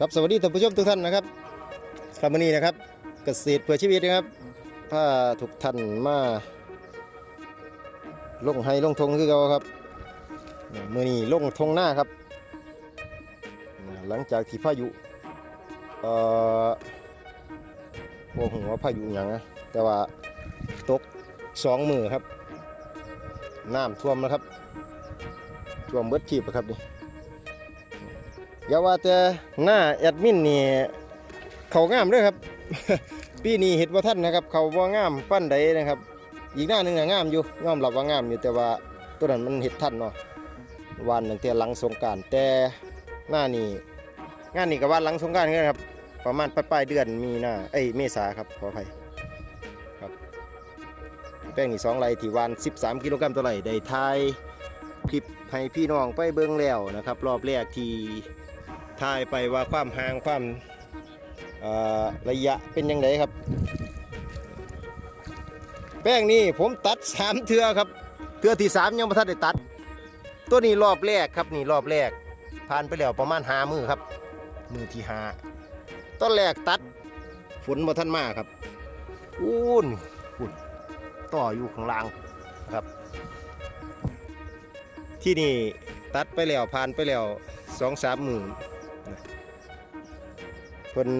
ครับสวัสดีท่านผู้ชมทุกท่านนะครับครับวันนี้นะครับเกษตรเพื่อชีวิตนะครับพาทุกท่านมาลงให้ลงทงคือเราครับมือนี้ลงทงหน้าครับ หลังจากที่พายุเอ่อโอ้โหว่าพายุอย่างนะแต่ว่าตกสองมือครับน้ำท่วมนะครับท่วมเบิดทีบครับนี่ อย่าว่าแต่หน้าแอดมินนี่เขางามเด้วยครับ ปีนี้เห็ดว่าท่านนะครับ เขาว่างามปั้นใดนะครับ อีกหน้าหนึ่งน่ะงามอยู่ยอมรับว่างามอยู่แต่ว่าตัวนั้นมันเห็ดท่านเนาะวันหนึ่งแต่หลังสงการแต่หน้านี้งานนี้กับวันหลังสงการนี่ครับ ประมาณปลายเดือนมีนาเอ้ยเมษาครับขออภัยครับแป้งนี่สองไรที่วัน 13 กิโลกรัมตัวไรได้ทายคลิปให้พี่น้องไปเบิ่งแล้วนะครับ รอบแรกที่ ทายไปว่าความห่างความระยะเป็นยังไงครับ แป้งนี่ผมตัดสามเทือครับเทือที่สามยังไม่ทันได้ตัด ตัวนี้รอบแรกครับนี่รอบแรก ผ่านไปแล้วประมาณหามือครับ มือที่หาตอนแรกตัดฝนมาท่านมากครับอู้นอุ่นต่ออยู่ข้างล่างครับ ที่นี่ตัดไปแล้วผ่านไปแล้วสองสามหมื่น พิ่น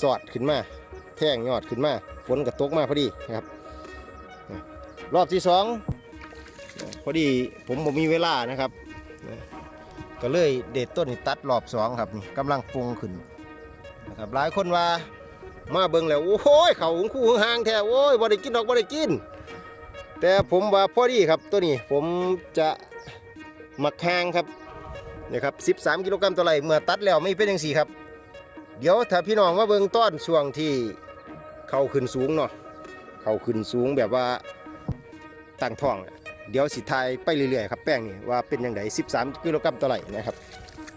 สอดขึ้นมา แท่งยอดขึ้นมาฝนกระตกมาพอดีนะครับ รอบที่สองพอดีผมผมมีเวลานะครับ ก็เลยเด็ดต้นตัดรอบสองครับนี่กำลังปรุงขึ้นนะครับหลายคนว่ามาเบิ่งแล้ว โอ้ยเขาของคู่ห่างแท้โอ้ยบ่ได้กินดอกบ่ได้กิน แต่ผมว่าพอดีครับตัวนี้ผมจะหมักแห้งครับนี่ครับ 13 กิโลกรัมตัวไรเมื่อตัดแล้วไม่เป็นอย่างสี่ครับ เดี๋ยวถ้าพี่น้องมาเบิ่งต้นช่วงที่เขาขึ้นสูงเนาะเขาขึ้นสูงแบบว่าตั้งท้อง เดี๋ยวสิทายไปเรื่อยๆครับแป้งนี่ว่าเป็นยังไง13 กิโลกรัมตัวไรนะครับ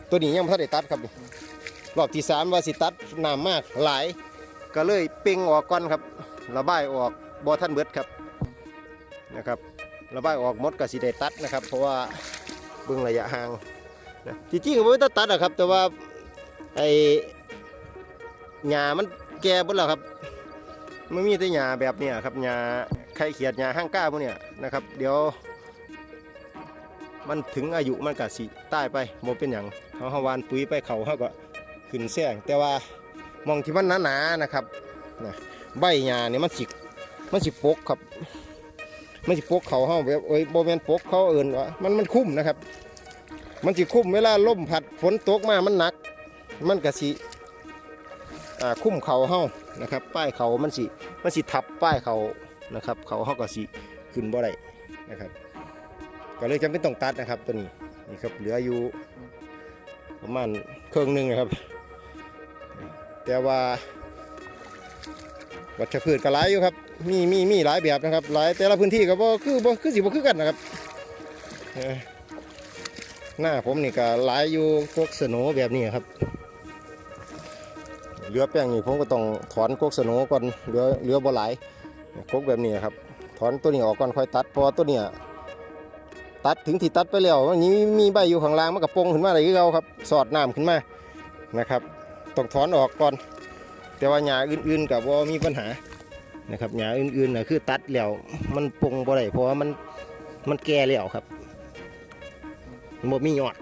ตัวนี้ยังไม่ทันได้ตัดครับรอบที่สามว่าสิตัดน้ำมากหลาย ก็เลยเป่งออกก่อนครับ ระบายออกบ่ท่านเบิดครับนะครับ ระบายออกมดก็สิได้ตัดนะครับ เพราะว่าเบื้องระยะห่างนะจริงๆก็ไม่ต้องตัดหรอกครับ แต่ว่าไอ หญ้ามันแก่หมดแล้วครับไม่มีแต่หญ้าแบบเนี้ยครับหญ้าไข่เขียดหญ้าห้างก้าพวกเนี้ยนะครับ เดี๋ยว มันถึงอายุมันก็สิตายไปโมเป็นอย่างเขาเฮาวานปุ๋ยไปเขาเขาก็ขึ้นแซงแต่ว่ามองที่มันหนาๆนะครับนะใบหญ้านี่มันสิมันสิปกครับมันสิปกเขาเฮาแบบเอ้ยโบแมนปกเขาเอินว่ามันมันคุ้มนะครับ มันสิคุ้มเวลาลมพัดฝนตกมามันหนัก มันก็สิ คุ้มเขาเฮานะครับ ป้ายเขามันสิมันสิทับป้ายเขานะครับเขาเฮาก็สิขึ้นบ่ได้นะครับ ก็เลยจำเป็นต้องตัดนะครับตัวนี้นี่ครับเหลืออยู่ประมาณเครื่องหนึงนะครับ แต่ว่าวัชพืชก็หลายอยู่ครับ มีมีมีหลายแบบนะครับ หลายแต่ละพื้นที่ก็บ่คือบ่คือสิบ่คือกันนะครับหน้าผมนี่ก็หลายอยู่พวกสโนแบบนี้ครับ เหลือแป้งนี่ผมก็ต้องถอนกกสโหนก่อนเหลือเหลือบ่หลายกกแบบนี้ครับ ถอนตัวนี้ออกก่อนค่อยตัดพราะว่าตัวเนี้ยตัดถึงที่ตัดไปแล้วมันมีมีใบอยู่ข้างล่างมันก็ปงขึ้นมาได้คือเก่าครับ สอดน้ำขึ้นมานะครับต้องถอนออกก่อน แต่ว่าหญ้าอื่นๆกับว่ามีปัญหานะครับหญ้าอื่นๆนะคือตัดแล้วมันปงบ่ได้เพราะว่ามันมันแก่แล้วครับมันบ่มียอด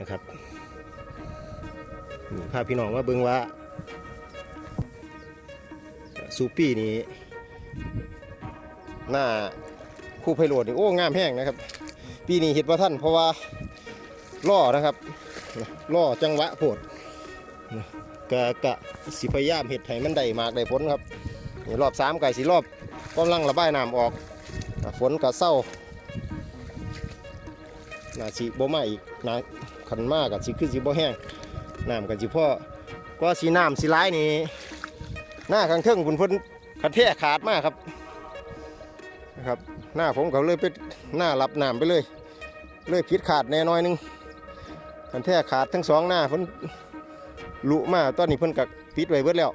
นะครับ พาพี่น้องมาเบิ่งว่าซูปี้นี่หน้าคู่ไพโรดนี่โอ้งามแห้งนะครับ ปีนี้เห็ดว่าท่านเพราะว่าล่อนะครับล่อจังหวะโพดกะกะสิพยายามเห็ดให้มันได้มากได้ผลครับรอบสามไก่สีรอบกำลังระบายน้ำออกฝนก็เศร้านาสิบ่มาอีกนาขันมากกับสิคือสิบ่แห้ง น้ำกับสิพ่อก็สีน้ำสีร้ายนี่หน้าข้างเทิงคุณพิ่นคันแท้ขาดมากครับนะครับ หน้าผมก็เลยไปหน้ารับน้ำไปเลย เลยพิษขาดแน่น้อยหนึงคันแท้ขาดทั้งสองหน้าพิ่นลุมาตอนนี้พิ่นกับปิดไว้เบิดแล้ว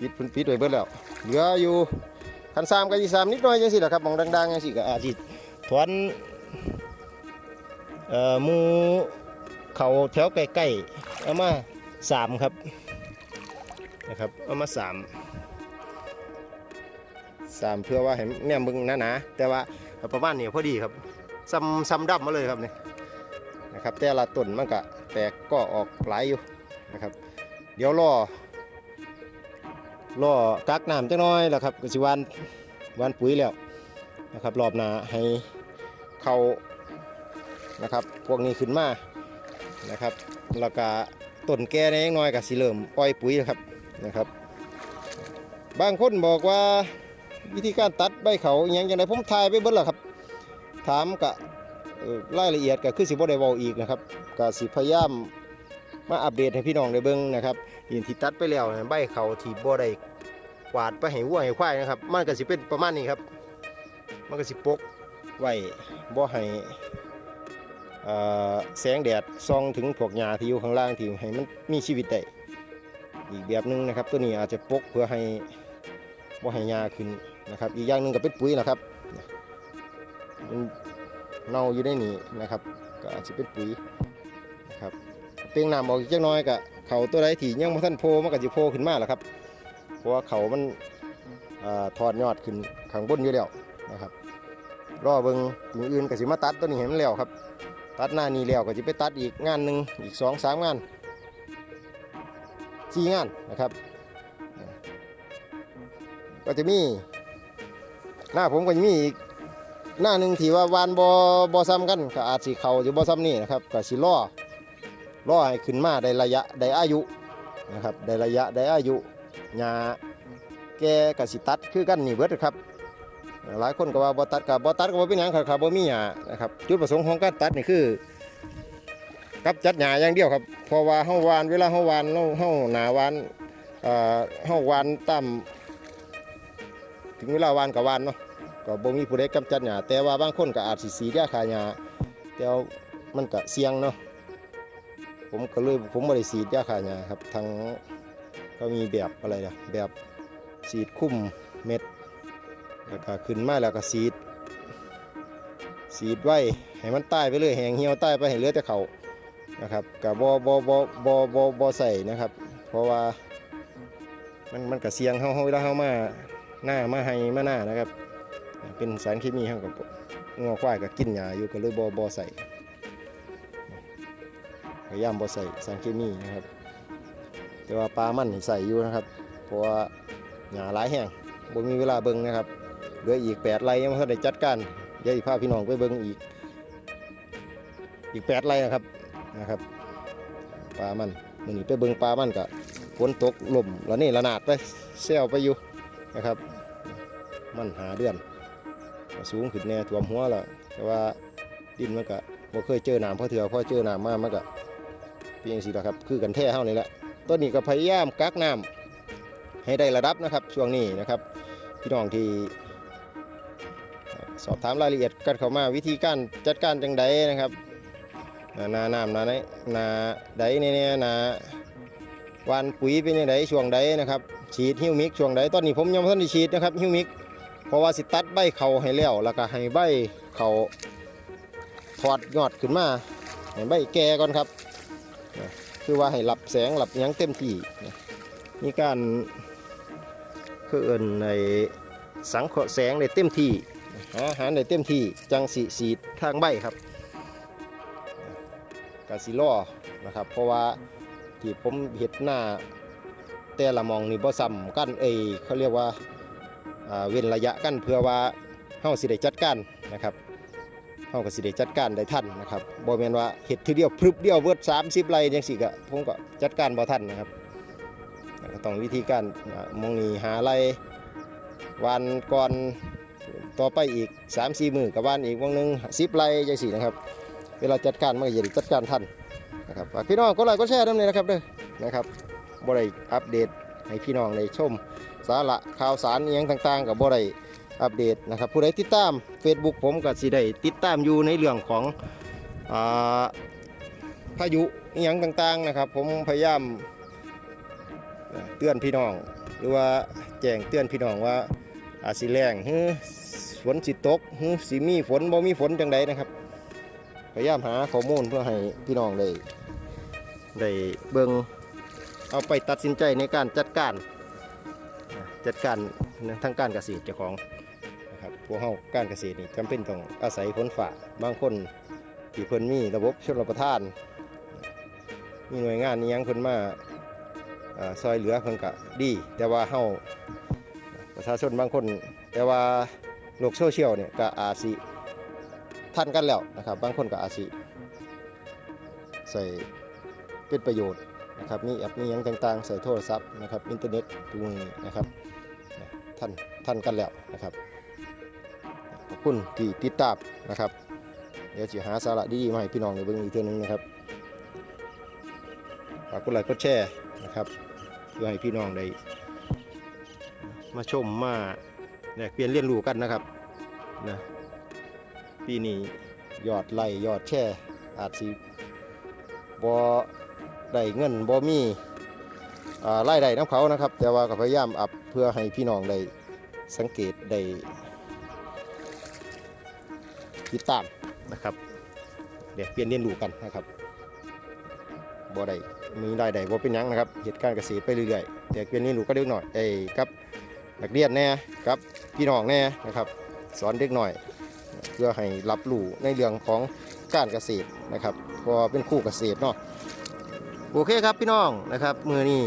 ปิดพิ่นปิดไว้เบิดแล้วเหลืออยู่คันสามกับยี่สามนิดหน่อยจังสิแหละครับมองดังๆจังสิก็อาจสิถอนเอ่อมู เขาแถวใกล้ๆเอามาสามครับนะครับเอามาสามสามเพื่อว่าให้แนมเบึงหนาๆแต่ว่าประมาณนี้พอดีครับซ้ำซ้ำดับมาเลยครับนี่นะครับ แต่ละต้นมันก็แตกก็ออกหลายอยู่นะครับ เดี๋ยวรอรอกักน้ำจังน้อยแล้วครับกสิวานวานปุ๋ยแล้วนะครับ รอบหน้าให้เขานะครับ พวกนี้ขึ้นมา นะครับแล้วก็ต้นแก่ในน้อยก็สิเริ่มปล่อยปุ๋ยแล้วครับนะครับ บางคนบอกว่าวิธีการตัดใบเขาอย่างอย่างไรผมถ่ายไปเบิดแล้วครับ ถามกะเอ่อรายละเอียดก็คือสิบ่ได้ว้าอีกนะครับก็สิพยายามมาอัปเดตให้พี่น้องได้เบิ่งนะครับยินที่ตัดไปแล้วใบเขาที่บ่ได้กวาดไปให้วัวให้ควายนะครับ มันก็สิเป็นประมาณนี้ครับ มันก็สิปกไว้บ่ให้ แสงแดดส่องถึงพวกหญ้าที่อยู่ข้างล่างที่ให้มันมีชีวิตได้อีกแบบหนึงนะครับ ตัวนี้อาจจะปกเพื่อให้บ่ให้หญ้าขึ้นนะครับ อีกอย่างหนึงก็เป็นปุ๋ยนะครับมันเน่าอยู่ในนี้นะครับ ก็อาจจะเป็นปุ๋ยนะครับเปียงน้ำออกอีกจักน้อยก็เขาตัวใดที่ยังบ่ทันโผล่มันก็สิโผล่ขึ้นมาแหละครับ เพราะว่าเขามันอถอดยอดขึ้นข้างบนอยู่แล้วนะครับรอเบิงสิ่งอื่นก็สิมาตัดตัวนี้ให้มันแล้วครับ ตัดหน้านี้แล้วก็จะไปตัดอีกงานหนึ่งอีกสองสามงานสี่งานนะครับ ก็จะมีหน้าผมก็จะมีอีกหน้าหนึ่งที่ว่าวานบอบอซ้ำกันก็อาจสีเขาอยู่บอซ้ำนี่นะครับก็สิล่อล่อให้ขึ้นมาได้ระยะได้อายุนะครับได้ระยะได้อายุหญ้าแกก็สิตัดคือกันนี่เบิดครับ หลายคนก็ว่าบอตัดกับบอตัดก็บ่เป็นหยังครับครับบ่มีหญ้านะครับจุดประสงค์ของการตัดนี่คือ กับจัดหญ้าอย่างเดียวครับเพราะว่าเฮาวานเวลาเฮาวานเฮาเฮาหนาวานเอ่อเฮาวานตามถึงเวลาวานก็หวานเนาะก็บ่มีผู้ใดกำจัดหญ้าแต่ว่าบางคนก็อาจสิสีดยาฆ่าหญ้าแต่ว่ามันก็เสี่ยงเนาะผมก็เลยผมบ่ได้สีดยาฆ่าหญ้าครับทางก็มีแบบอะไรนะแบบสีดคุ้มเม็ด แล้วก็ขึ้นมาแล้วก็สีด สีดไว้ให้มันตายไปเลยแหงเหี่ยวตายไปให้เหลือแต่เขานะครับก็บ่บ่บ่บ่บ่บ่ใส่นะครับ เพราะว่ามันมันก็เสียงเฮาเฮาเวลาเฮามาหน้ามาให้มาหน้านะครับ เป็นสารเคมีห้างกับงัวควายก็กินหญ้าอยู่ก็เลยบ่บ่ใส่พยายามบ่ใส่สารเคมีนะครับ แต่ว่าปลามันใส่อยู่นะครับ เพราะว่าหญ้าหลายแห้งบ่มีเวลาเบิ่งนะครับ เหลืออีก8ไร่ยังบ่ทันได้จัดการเดี๋ยวสิพาพี่น้องไปเบิ่งอีก อีก8ไร่นะครับนะครับปลามันมื้อนี้ไปเบิ่งปลามันก็ฝนตกลมแล้วนี่ระนาดไปเซลไปอยู่นะครับ มันหาเดือนสูงขึ้นแน่ท่วมหัวแล้วแต่ว่าดินมันก็บ่เคยเจอหน้ำเพราะเถื่อพอเจอหน้ำมากมันก็เพียงสิละครับ คือกันแท้เฮานี่แหละต้นนี้ก็พยายามกักน้ำให้ได้ระดับนะครับ ช่วงนี้นะครับ พี่น้องที่ สอบถามรายละเอียดกันเข้ามาวิธีการจัดการจังใดนะครับนาน้ำนาไหนนาใดเนี่ยนาวานปุ๋ยเป็นยังไงช่วงใดนะครับ ฉีดฮิวมิกช่วงใดตอนนี้ผมยังไม่ทันได้ฉีดนะครับฮิวมิกเพราะว่าสิตัดใบเขาให้แล้วแล้วก็ให้ใบเขาถอดยอดขึ้นมาให้ใบแก่ก่อนครับ คือว่าให้หลับแสงหลับยังเต็มที่นะมีการคือเอินในสังเคราะห์แสงได้เต็มที่ หาอาหารได้เต็มที่จังสีสีทางใบครับกาสิล่อนะครับ เพราะว่าที่ผมเห็ดหน้า แต่ละมองนี่บ่ซ้ำกันเอยเขาเรียกว่าาเว้นระยะกันเพื่อว่าเฮาสิได้จัดการนะครับเฮาก็สิได้จัดการได้ทันนะครับบ่แม่นว่าเฮ็ดทีเดียวพรึบเดียวเบิด30ไร่จังซี่ก็ผมก็จัดการบ่ทันนะครับก็ต้องวิธีการมองนี้หาไร่วันก่อน ต่อไปอีก3-4มือกับวันอีกวงหนึง10ไร่จังซี่นะครับ เวลาจัดการมันก็จะจัดการทันนะครับฝากพี่น้องกดไลค์กดแชร์ด้วยนะครับเด้อนะครับบ่ได้อัปเดตให้พี่น้องได้ชม สาระข่าวสารเอหยังต่างๆ กับบ่ได้อัปเดตนะครับผู้ใดติดตาม Facebook ผมก็สิได้ติดตามอยู่ในเรื่องของพายุเอหยังต่างๆนะครับ ผมพยายามเตือนพี่น้อง หรือว่าแจ้งเตือนพี่น้องว่า อาจสิแรงฮึฝนสิตกฮึสิมีฝนบ่มีฝนจังใดนะครับ พยายามหาข้อมูลเพื่อให้พี่น้องได้ได้เบิ่งเอาไปตัดสินใจในการจัดการจัดการทางการเกษตรเจ้าของนะครับพวกเฮาการเกษตรนี่จำเป็นต้องอาศัยฝนฟ้าบางคนที่เพิ่นมีระบบชลประทาน มีหน่วยงานนี้ยังเพิ่นมาอ่าซอยเหลือเพิ่นก็ดี แต่ว่าเฮา ประชาชนบางคน แต่ว่าโลกโซเชียลเนี่ยก็อาจสิทันกันแล้วนะครับ บางคนก็อาจสิใส่เป็นประโยชน์นะครับมีแอปมียังต่างๆ ใส่โทรศัพท์นะครับอินเทอร์เน็ตทุกมือนะครับทันทันกันแล้วนะครับขอบคุณที่ติดตามนะครับ เดี๋ยวจะหาสาระดีๆมาให้พี่น้องในเบื้องอีกเทื่อนึงนะครับฝากกดไลค์กดแชร์นะครับเพื่อให้พี่น้องได้ มาชมมาแลกเปลี่ยนเรียนรู้กันนะครับนะปีนี้ยอดไล่ยอดแชร์อาจสิบอได้เงินบอมีอ่าไล่ได้น้ำเขานะครับ แต่ว่าก็พยายามอัพเพื่อให้พี่น้องได้สังเกตได้ติดตามนะครับเดี๋ยวเปลี่ยนเรียนรู้กันนะครับบ่ได้มีรายได้บ่เป็นยังนะครับเหตุการณ์เกษตรไปเรื่อยๆแต่เพียงนี้หนูก็เด็กหน่อยไอ้กับ นักเรียนแน่กับพี่น้องแน่นะครับ สอนเด็กหน่อย เพื่อให้รับรู้ในเรื่องของการเกษตรนะครับพราะว่าเป็นคู่เกษตรเนาะโอเคครับพี่น้องนะครับมือนี้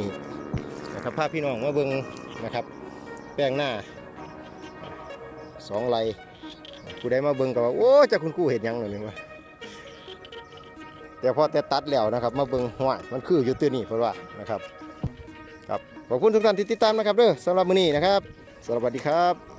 นะครับพาพี่น้องมาเบิ่งนะครับ แป้งหน้าสองไรผู้ใดมาเบิ่งก็ว่าโอ้เจะคุณคู่เห็นยังเลยนี่วะแต่พอแต่ตัดแล้วนะครับ มาเบิ่งห้วยมันคืออยู่ตัวนี้เพราะว่านะครับ ขอบคุณทุกท่านที่ติดตามนะครับเด้อสำหรับมื้อนี้นะครับ สวัสดีครับ